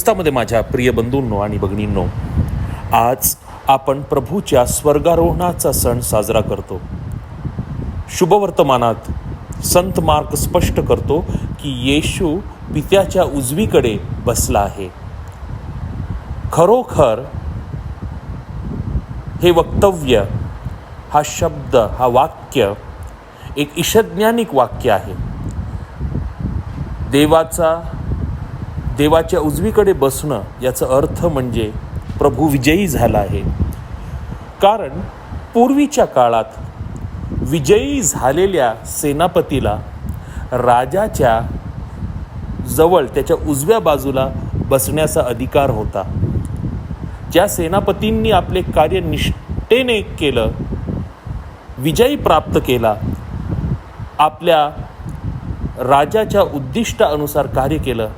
ख्रिस्तामध्ये माझ्या प्रिय बंधूंनो आणि भगिनींनो आज आपण प्रभूच्या स्वर्गारोहणाचा सण साजरा करतो. शुभवर्तमानात संत मार्क स्पष्ट करतो की येशू पित्याच्या उजवीकडे बसला आहे. खरोखर हे वक्तव्य हा शब्द हा वाक्य एक ईशज्ञानिक वाक्य आहे. देवाचा देवाच्या उजवीकडे बसणं याचा अर्थ म्हणजे प्रभू विजयी झाला आहे. कारण पूर्वीच्या काळात विजयी झालेल्या सेनापतीला राजाच्या जवळ त्याच्या उजव्या बाजूला बसण्याचा अधिकार होता. ज्या सेनापतींनी आपले कार्य निष्ठेने केलं विजयी प्राप्त केला आपल्या राजाच्या उद्दिष्टानुसार कार्य केलं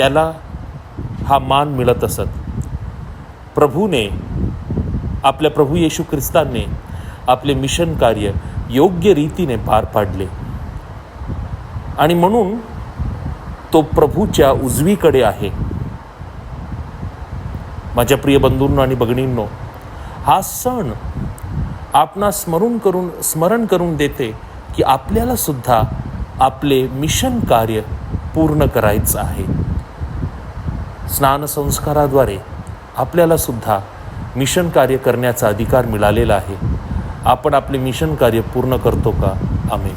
त्याला हा मान मिळत असत. प्रभूने आपल्या प्रभू येशू ख्रिस्तांनी आपले मिशन कार्य योग्य रीतीने पार पाडले. आणि म्हणून तो प्रभूच्या उजवीकडे आहे. माझ्या प्रिय बंधूंनो आणि भगिनींनो हा सण आपणा स्मरून करून स्मरण करून देते की आपल्याला सुद्धा आपले मिशन कार्य पूर्ण करायचं आहे. स्नानसंस्काराद्वारे आपल्याला सुद्धा मिशन कार्य करण्याचा अधिकार मिळालेला आहे. आपण आपले मिशन कार्य पूर्ण करतो का? आम्ही